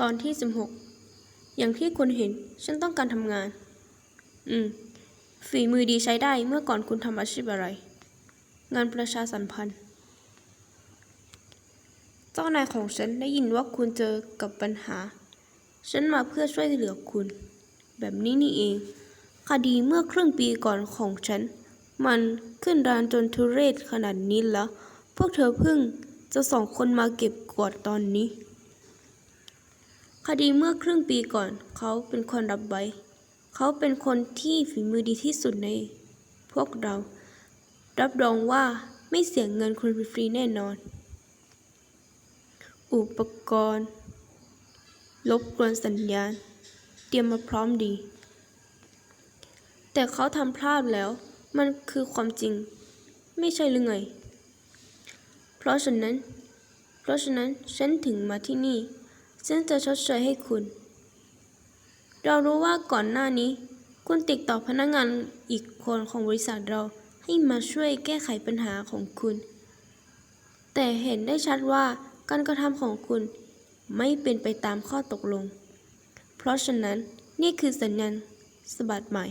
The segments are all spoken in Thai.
ตอนที่สิบหกอย่างที่คุณเห็นฉันต้องการทำงาน อืม ฝีมือดีใช้ได้เมื่อก่อนคุณทำอาชีพอะไร งานประชาสัมพันธ์ เจ้านายของฉันได้ยินว่าคุณเจอกับปัญหา ฉันมาเพื่อช่วยเหลือคุณ แบบนี้นี่เอง คดีเมื่อครึ่งปีก่อนของฉัน มันขึ้นรานจนทุเรศขนาดนี้แล้ว พวกเธอเพิ่งจะส่งคนมาเก็บกวาดตอนนี้ ดีเมื่อครึ่งปีก่อน เขาเป็นคนรับไว้ เขาเป็นคนที่ฝีมือดีที่สุดใน พวกเรา รับรองว่าไม่เสียเงินคุณฟรีแน่นอน อุปกรณ์ ลบกวนสัญญาณ เตรียมมาพร้อมดี แต่เขาทำพลาดแล้ว มันคือความจริง ไม่ใช่หรือไง เพราะฉะนั้น เพราะฉะนั้นฉันถึงมาที่นี่ ฉันจะชดเชยให้คุณ เรารู้ว่าก่อนหน้านี้ คุณติดต่อพนักงานอีกคนของบริษัทเราให้มาช่วยแก้ไขปัญหาของคุณ แต่เห็นได้ชัดว่าการกระทำของคุณไม่เป็นไปตามข้อตกลง เพราะฉะนั้นนี่คือสัญญาณสบัดใหม่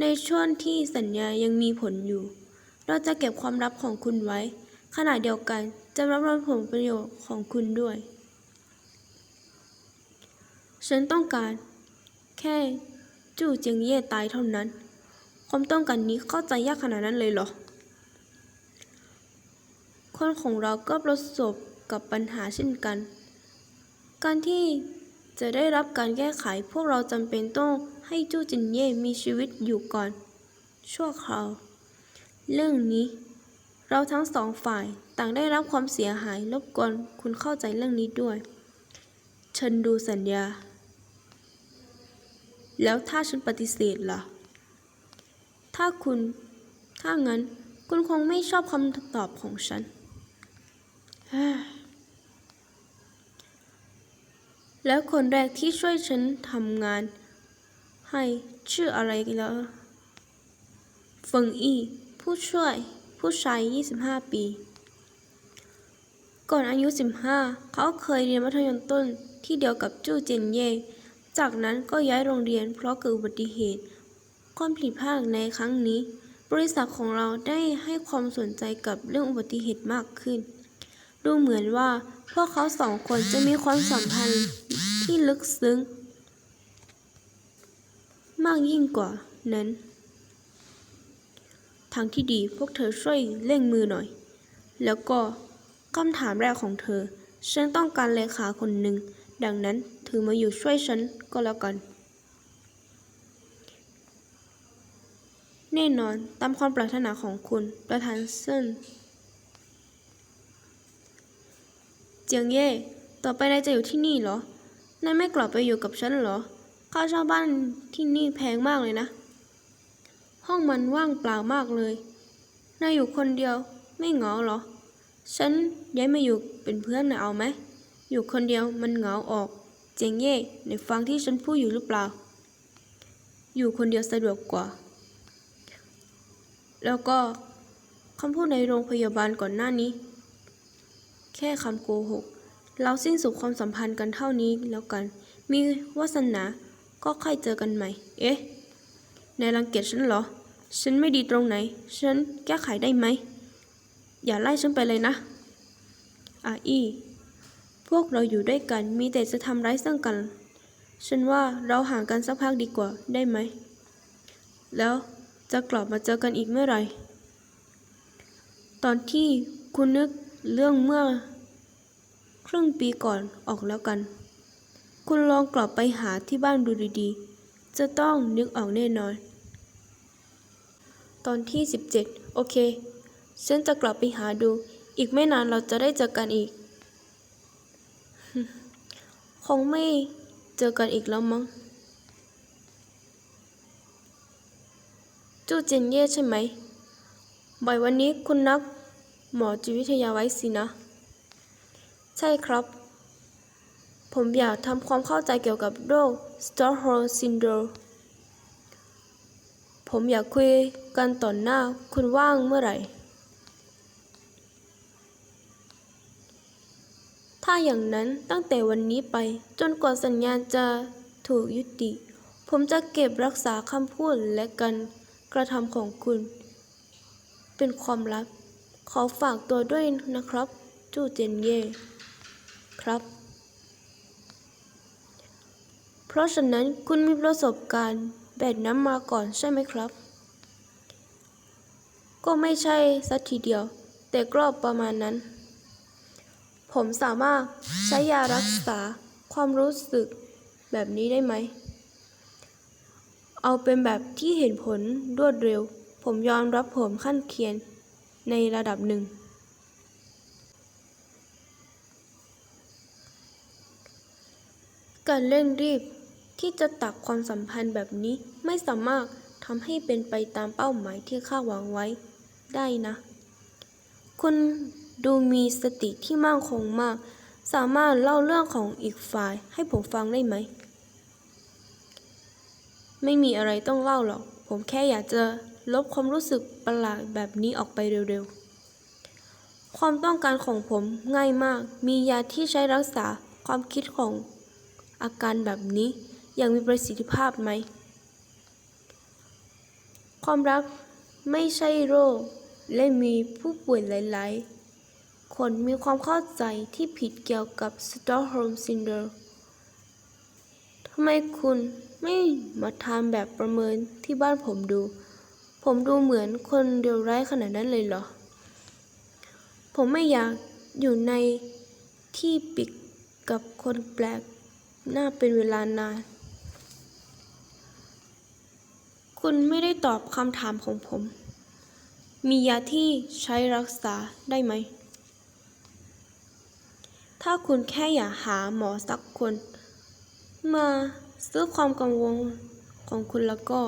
ในช่วงที่สัญญายังมีผลอยู่ เราจะเก็บความลับของคุณไว้ ขณะเดียวกัน จะรับรองผลประโยชน์ของคุณด้วย ฉันต้องการ แค่จู่เจียงเย่ตายเท่านั้น ความต้องการนี้เข้าใจยากขนาดนั้นเลยเหรอ คนของเราก็ประสบกับปัญหาเช่นกัน การที่จะได้รับการแก้ไขพวกเราจำเป็นต้องให้จู้จินเย่มีชีวิตอยู่ก่อน ชั่วคราว เรื่องนี้ เราทั้งสองฝ่ายต่างได้รับความเสียหายรบกวนคุณเข้าใจเรื่องนี้ด้วย ฉันดูสัญญา แล้วถ้าฉันปฏิเสธล่ะ ถ้าคุณ ถ้างั้น คุณคงไม่ชอบคำตอบของฉัน แล้วคนแรกที่ช่วยฉันทำงาน ให้ชื่ออะไรกันแล้วเฟิงอี้ผู้ช่วย ผู้ชาย 25 ปี ก่อนอายุ 15 เขาเคยเรียนมัธยมต้นที่เดียวกับจู้เจนเย่ จากนั้นก็ย้ายโรงเรียนเพราะเกิดอุบัติเหตุ ความผิดพลาดในครั้งนี้ บริษัทของเราได้ให้ความสนใจกับเรื่องอุบัติเหตุมากขึ้น ดูเหมือนว่าพวกเขาสองคนจะมีความสัมพันธ์ที่ลึกซึ้ง มากยิ่งกว่านั้น ทางที่ดีพวกเธอช่วยเร่งมือหน่อย แล้วก็คำถามแรกของเธอ ฉันต้องการเลขาคนหนึ่ง ดังนั้นเธอมาอยู่ช่วยฉันก็แล้วกัน แน่นอนตามความปรารถนาของคุณประธานเซินเจียงเย่ต่อไปนายจะอยู่ที่นี่เหรอ นายไม่กลับไปอยู่กับฉันเหรอ ค่าเช่าบ้านที่นี่แพงมากเลยนะ ห้องมันว่างเปล่ามากเลย นายอยู่คนเดียวไม่เหงาเหรอ ฉันย้ายมาอยู่เป็นเพื่อนนายเอาไหม อยู่คนเดียวมันเหงาออก เจงเย่ในฟังที่ฉันพูดอยู่หรือเปล่า อยู่คนเดียวสะดวกกว่า แล้วก็คำพูดในโรงพยาบาลก่อนหน้านี้ แค่คำโกหก เราสิ้นสุดความสัมพันธ์กันเท่านี้แล้วกัน มีวาสนาก็ค่อยเจอกันใหม่ เอ๊ะ นายรังเกียจฉันเหรอ ฉันไม่ดีตรงไหน ฉันแก้ไขได้ไหม อย่าไล่ฉันไปเลยนะ อาอี้พวกเราอยู่ด้วยกันมีแต่จะทำร้ายซึ่งกัน ฉันว่าเราห่างกันสักพักดีกว่าได้ไหม แล้วจะกลับมาเจอกันอีกเมื่อไหร่ ตอนที่คุณนึกเรื่องเมื่อ ครึ่งปีก่อนออกแล้วกัน คุณลองกลับไปหาที่บ้านดูดีๆ จะต้องนึกออกแน่นอน ตอนที่ 17 โอเค ฉันจะกลับไปหาดู อีกไม่นานเราจะได้เจอกันอีก คงไม่เจอกันอีกแล้วมั้ง จู้เจนเย่ใช่ไหม บ่ายวันนี้คุณนักหมอจิตวิทยาไว้สินะ ใช่ครับ ผมอยากทำความเข้าใจเกี่ยวกับโรค Stockholm Syndrome ผมอยากคุยกันต่อหน้า คุณว่างเมื่อไหร่ ถ้าอย่างนั้นตั้งแต่วันนี้ไป จนกว่าสัญญาณจะถูกยุติ ผมจะเก็บรักษาคำพูดและการกระทำของคุณ เป็นความลับ ขอฝากตัวด้วยนะครับ จูเจนเย่ครับเพราะฉะนั้นคุณมีประสบการณ์ แบบนั้นมาก่อนใช่ไหมครับ ก็ไม่ใช่สักทีเดียว แต่ก็ประมาณนั้น ผมสามารถใช้ยารักษาความรู้สึกแบบนี้ได้ไหม เอาเป็นแบบที่เห็นผลรวดเร็ว ผมยอมรับผมขั้นเคียนในระดับหนึ่ง การเร่งรีบ ที่จะตักความสัมพันธ์แบบนี้ไม่สามารถทำให้เป็นไปตามเป้าหมายที่ข้าหวังไว้ ได้นะ คุณดูมีสติที่มั่นคงมาก สามารถเล่าเรื่องของอีกฝ่ายให้ผมฟังได้ไหม ไม่มีอะไรต้องเล่าหรอก ผมแค่อยากจะลบความรู้สึกประหลาดแบบนี้ออกไปเร็วๆ ความต้องการของผมง่ายมาก มียาที่ใช้รักษาความคิดของอาการแบบนี้ อย่างมีประสิทธิภาพไหม ความรักไม่ใช่โรค และมีผู้ป่วยหลาย ๆ คนมีความเข้าใจที่ผิดเกี่ยวกับสตอกโฮล์มซินโดรมทำไมคุณไม่มาทำแบบประเมินที่บ้านผมดู ผมดูเหมือนคนเดียวร้ายขนาดนั้นเลยเหรอ ผมไม่อยากอยู่ในที่ปิดกับคนแปลกหน้าเป็นเวลานาน คุณไม่ได้ตอบคำถามของผม มียาที่ใช้รักษาได้ไหม ถ้าคุณแค่อยากหาหมอสักคน มาซื้อความกังวลของคุณแล้วก็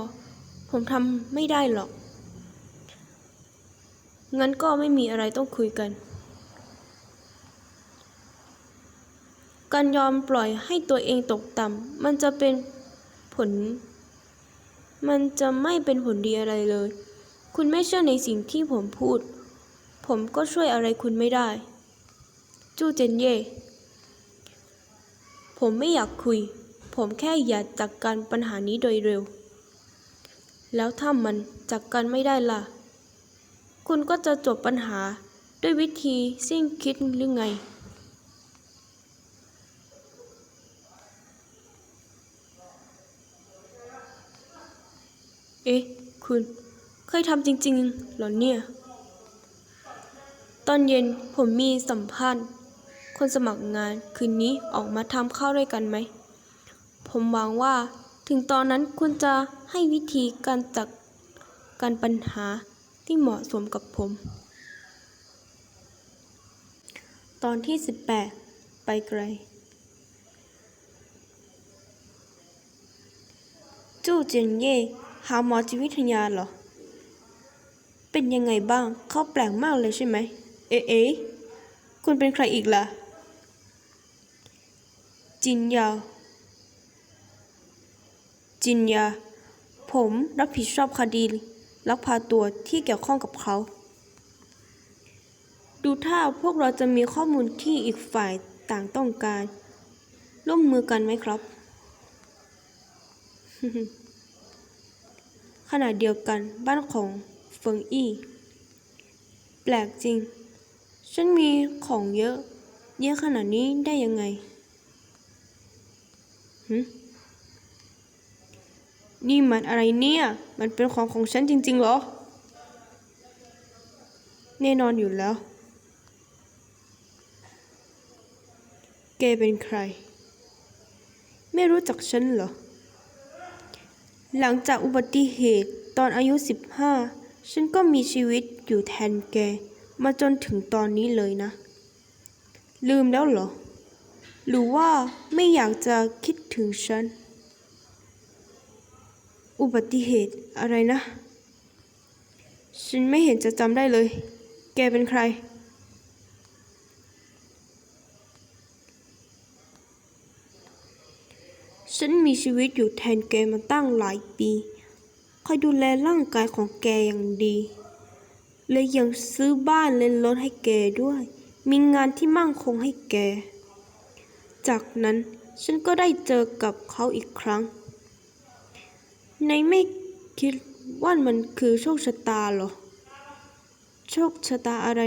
ผมทำไม่ได้หรอก งั้นก็ไม่มีอะไรต้องคุยกัน การยอมปล่อยให้ตัวเองตกต่ำมันจะเป็นผล มันจะไม่เป็นผลดีอะไรเลย คุณไม่เชื่อในสิ่งที่ผมพูด ผมก็ช่วยอะไรคุณไม่ได้ จู้เจนเย่ ผมไม่อยากคุย ผมแค่อยากจัดกการปัญหานี้โดยเร็ว แล้วถ้ามันจัดกการไม่ได้ล่ะ คุณก็จะจบปัญหาด้วยวิธีสิ้นคิดหรือไง เอ๊ะ คุณ เคยทำจริง ๆ เหรอเนี่ย ตอนเย็นผมมีสัมภาษณ์ คนสมัครงานคืนนี้ออกมาทำข้าวด้วยกันไหม ผมหวังว่า ถึงตอนนั้นคุณจะให้วิธีการจัดการปัญหาที่เหมาะสมกับผม ตอนที่ 18 ไปไกล จู้เจียนเย่ หาหมอจิตวิทยาเหรอ เป็นยังไงบ้าง เขาแปลกมากเลยใช่ไหม เอ๊ะเอ๊ะคุณเป็นใครอีกล่ะ จินยา จินยา ผมรับผิดชอบคดีลักพาตัวที่เกี่ยวข้องกับเขา ดูท่าพวกเราจะมีข้อมูลที่อีกฝ่ายต่างต้องการ ร่วมมือกันไหมครับ ขณะเดียวกันบ้านของเฟิงอี้ แปลกจริง ฉันมีของเยอะ เยอะขนาดนี้ได้ยังไงหึนี่มันอะไรเนี่ย มันเป็นของของฉันจริงๆเหรอ แน่นอนอยู่แล้ว แกเป็นใคร ไม่รู้จักฉันเหรอ หลังจากอุบัติเหตุตอนอายุ 15 ฉันก็มีชีวิตอยู่แทนแก มาจนถึงตอนนี้เลยนะ ลืมแล้วเหรอ หรือว่าไม่อยากจะคิดถึงฉัน อุบัติเหตุอะไรนะ ฉันไม่เห็นจะจำได้เลย แกเป็นใคร ฉันมีชีวิตอยู่แทนแกมาตั้งหลายปี คอยดูแลร่างกายของแกอย่างดี และยังซื้อบ้านและรถให้แกด้วย มีงานที่มั่งคงให้แก จากนั้นฉันก็ได้เจอกับเขาอีกครั้ง ในไม่คิดว่ามันคือโชคชะตาเหรอ โชคชะตาอะไร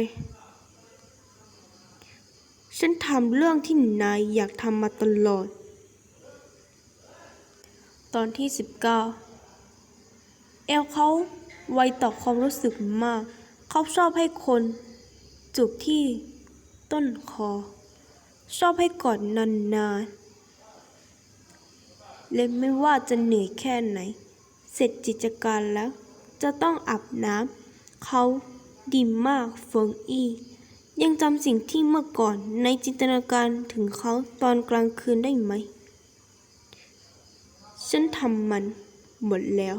ฉันทำเรื่องที่นายอยากทำมาตลอด ตอนที่ 19 เอลเขาไวต่อความรู้สึกมาก เขาชอบให้คนจูบที่ต้นคอ ชอบให้กอดนานๆและไม่ว่าจะเหนื่อยแค่ไหน เสร็จกิจการแล้ว จะต้องอาบน้ำเขาดีมากเฟิงอี้ยังจำสิ่งที่เมื่อก่อนในจินตนาการถึงเขาตอนกลางคืนได้ไหม ฉันทำมันหมดแล้ว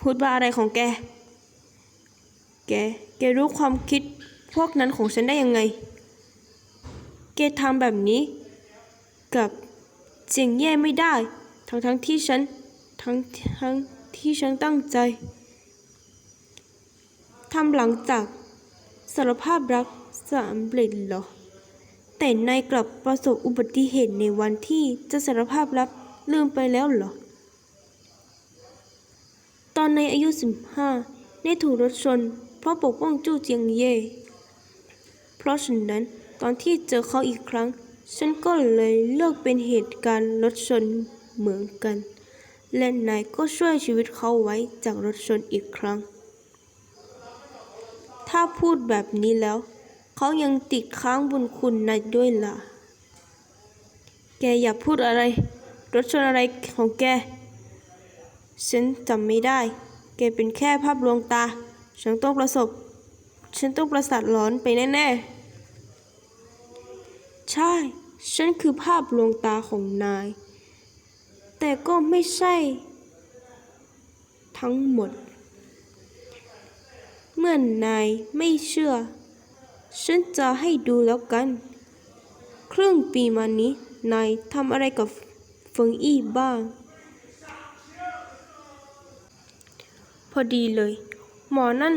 พูดว่าอะไรของแก แก แกรู้ความคิดพวกนั้นของฉันได้ยังไง แกทำแบบนี้ กับเจียงแย่ไม่ได้ ทั้งทั้งๆที่ฉัน ทั้งทั้งที่ฉันตั้งใจ ทำหลังจากสารภาพรักสำเร็จเหรอ แต่นายกลับประสบอุบัติเหตุในวันที่จะสารภาพรักลืมไปแล้วเหรอ ตอนในอายุ 15 ได้ถูกรถชน เพราะปกป้องจู้เจียงเย่ เพราะฉะนั้นตอนที่เจอเขาอีกครั้ง ฉันก็เลยเลือกเป็นเหตุการณ์รถชนเหมือนกัน และนายก็ช่วยชีวิตเขาไว้จากรถชนอีกครั้ง ถ้าพูดแบบนี้แล้ว เขายังติดค้างบุญคุณนายด้วยล่ะ แกอย่าพูดอะไร รถชนอะไรของแก ฉันจำไม่ได้ แกเป็นแค่ภาพลวงตา ฉันต้องประสบ ฉันต้องประสาทหลอนไปแน่ๆ ใช่ ฉันคือภาพลวงตาของนาย แต่ก็ไม่ใช่ ทั้งหมด เมื่อนนายไม่เชื่อ ฉันจะให้ดูแล้วกัน ครึ่งปีมานี้ นายทำอะไรกับเฟิงอี้บ้าง พอดีเลย หมอนั่น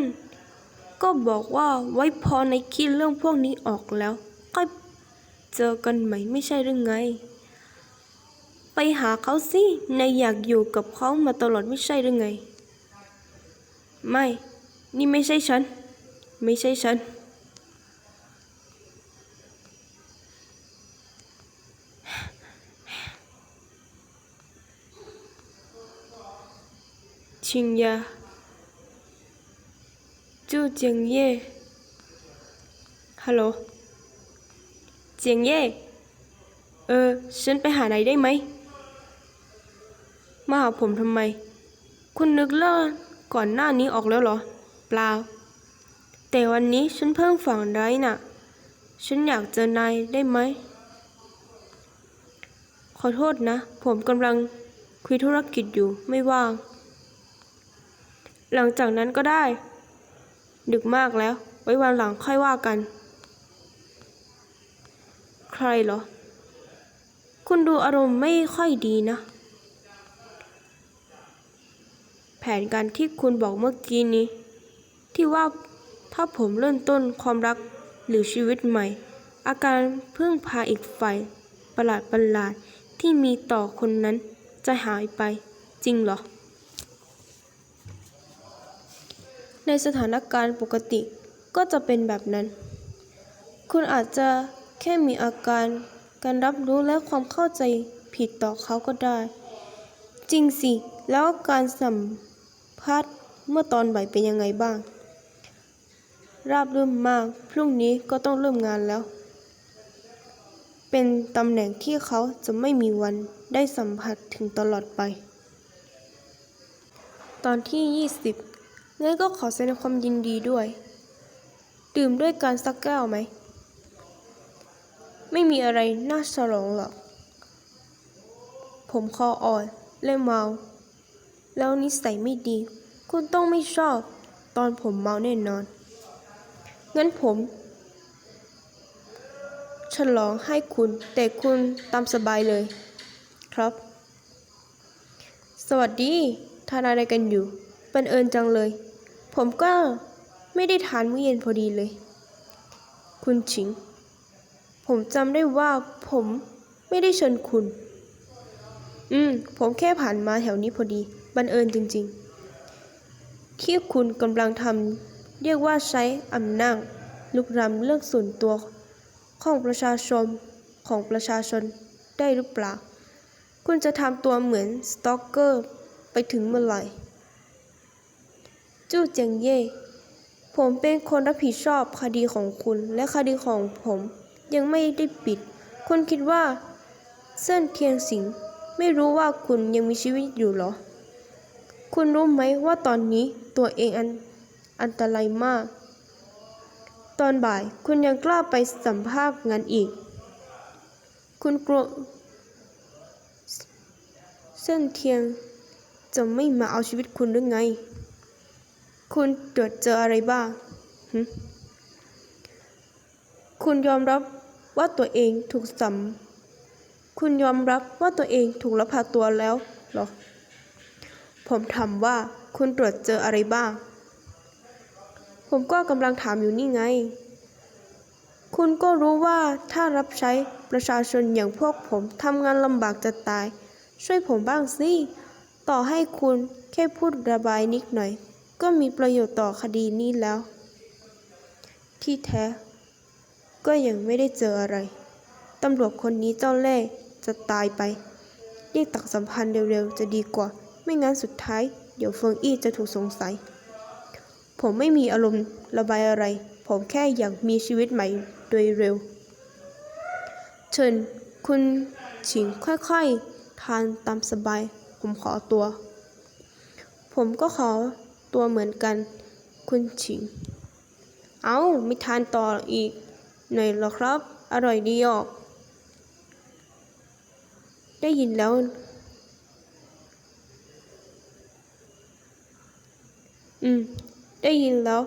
ก็บอกว่าไว้พอในคิดเรื่องพวกนี้ออกแล้ว ก็เจอกันใหม่ไม่ใช่หรือไง ไปหาเขาสินายอยากอยู่กับเขามาตลอดไม่ใช่หรือไง ไม่ นี่ไม่ใช่ฉัน ไม่ใช่ฉัน ชิงยาจูเจียงเย่ ฮัลโหล เจียงเย่ เออ ฉันไปหานายได้ไหม มาหาผมทำไม คุณนึกเรื่องก่อนหน้านี้ออกแล้วเหรอ เปล่า แต่วันนี้ฉันเพิ่งฝังไร้น่ะ ฉันอยากเจอนายได้ไหม ขอโทษนะ ผมกำลังคุยธุรกิจอยู่ไม่ว่าง หลังจากนั้นก็ได้ ดึกมากแล้ว ไว้วันหลังค่อยว่ากัน ใครเหรอ คุณดูอารมณ์ไม่ค่อยดีนะ แผนการที่คุณบอกเมื่อกี้นี้ ที่ว่าถ้าผมเริ่มต้นความรักหรือชีวิตใหม่ อาการพึ่งพาอีกฝ่ายประหลาดประหลาดที่มีต่อคนนั้นจะหายไปจริงเหรอ ในสถานการณ์ปกติก็จะเป็นแบบนั้น คุณอาจจะแค่มีอาการการรับรู้และความเข้าใจผิดต่อเขาก็ได้ จริงสิ แล้วการสัมภาษณ์เมื่อตอนบ่ายเป็นยังไงบ้าง ราบรื่นมาก พรุ่งนี้ก็ต้องเริ่มงานแล้ว เป็นตำแหน่งที่เขาจะไม่มีวันได้สัมผัสถึงตลอดไป ตอนที่ 20 งั้นก็ขอแสดงความยินดีด้วย ดื่มด้วยการสักแก้วไหม ไม่มีอะไรน่าฉลองหรอก ผมคออ่อนและเมา แล้วนิสัยไม่ดี คุณต้องไม่ชอบ ตอนผมเมาแน่นอน งั้นผม ฉลองให้คุณ แต่คุณตามสบายเลย ครับ สวัสดีทานอะไรกันอยู่ เป็นเอิญจังเลย ผมก็ไม่ได้ทานมื้อเย็นพอดีเลย คุณชิง ผมจำได้ว่าผมไม่ได้เชิญคุณ อืม ผมแค่ผ่านมาแถวนี้พอดี บังเอิญจริง ๆ ที่คุณกำลังทำเรียกว่าใช้อำนาจลุกรำเรื่องส่วนตัวของประชาชนของประชาชนได้หรือเปล่า คุณจะทำตัวเหมือนสตอกเกอร์ไปถึงเมื่อไหร่ จู้เจียงเย่ ผมเป็นคนรับผิดชอบคดีของคุณและคดีของผมยังไม่ได้ปิด คุณคิดว่า เส้นเทียนสิงไม่รู้ว่าคุณยังมีชีวิตอยู่เหรอ คุณรู้ไหมว่าตอนนี้ตัวเองอันอันตรายมาก ตอนบ่ายคุณยังกล้าไปสัมภาษณ์งานอีก คุณกลัวเส้นเทียนจะไม่มาเอาชีวิตคุณหรือไง คุณตรวจเจออะไรบ้าง คุณยอมรับว่าตัวเองถูกสัมคุณยอมรับว่าตัวเองถูกลักพาตัวแล้วเหรอ ผมถามว่าคุณตรวจเจออะไรบ้าง ผมก็กำลังถามอยู่นี่ไง คุณก็รู้ว่าถ้ารับใช้ประชาชนอย่างพวกผมทำงานลำบากจะตาย ช่วยผมบ้างสิ ต่อให้คุณแค่พูดระบายนิดหน่อย ก็มีประโยชน์ต่อคดีนี้แล้ว ที่แท้ ก็ยังไม่ได้เจออะไร ตำรวจคนนี้เจ้าเล่ห์จะตายไปเรียกตักสัมพันธ์เร็วๆ จะดีกว่า ไม่งั้นสุดท้าย เดี๋ยวเฟิงอี้จะถูกสงสัย ผมไม่มีอารมณ์ระบายอะไร ผมแค่อยากมีชีวิตใหม่โดยเร็ว เชิญ คุณฉิงค่อยๆ ทานตามสบาย ผมขอตัว ผมก็ขอ ตัวเหมือนกัน คุณฉิง เอาไม่ทานต่ออีก หน่อยหรอครับ อร่อยดีออก ได้ยินแล้ว อืม ได้ยินแล้ว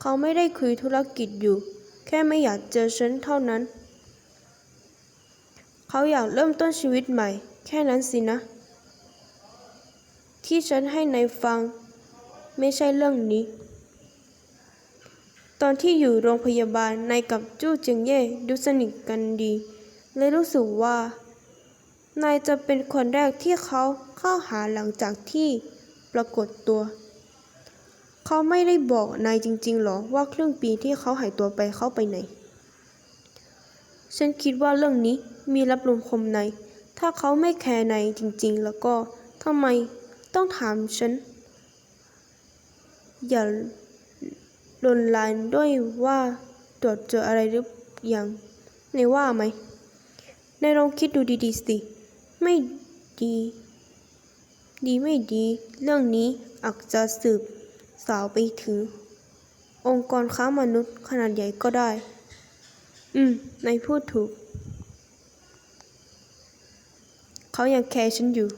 เขาไม่ได้คุยธุรกิจอยู่ แค่ไม่อยากเจอฉันเท่านั้น เขาอยากเริ่มต้นชีวิตใหม่ แค่นั้นสินะที่ฉันให้นายฟัง ไม่ใช่เรื่องนี้ ตอนที่อยู่โรงพยาบาลนายกับจู้เจิงเย่ดูสนิทกันดีเลยรู้สึกว่า นายจะเป็นคนแรกที่เขาเข้าหาหลังจากที่ปรากฏตัว เขาไม่ได้บอกนายจริงๆหรอว่าครึ่งปีที่เขาหายตัวไปเขาไปไหน ฉันคิดว่าเรื่องนี้มีรับลมคมใน ถ้าเขาไม่แคร์นายจริงๆ แล้วก็ทำไมต้องถามฉัน อย่าลนลานด้วยว่าตรวจเจออะไรหรือยังในว่าไหมนายลองคิดดูดีๆสิ ไม่ดี ดีไม่ดี เรื่องนี้อาจจะสืบสาวไปถึง องค์กรค้ามนุษย์ขนาดใหญ่ก็ได้ อืมนายพูดถูก เขายังแคร์ฉันอยู่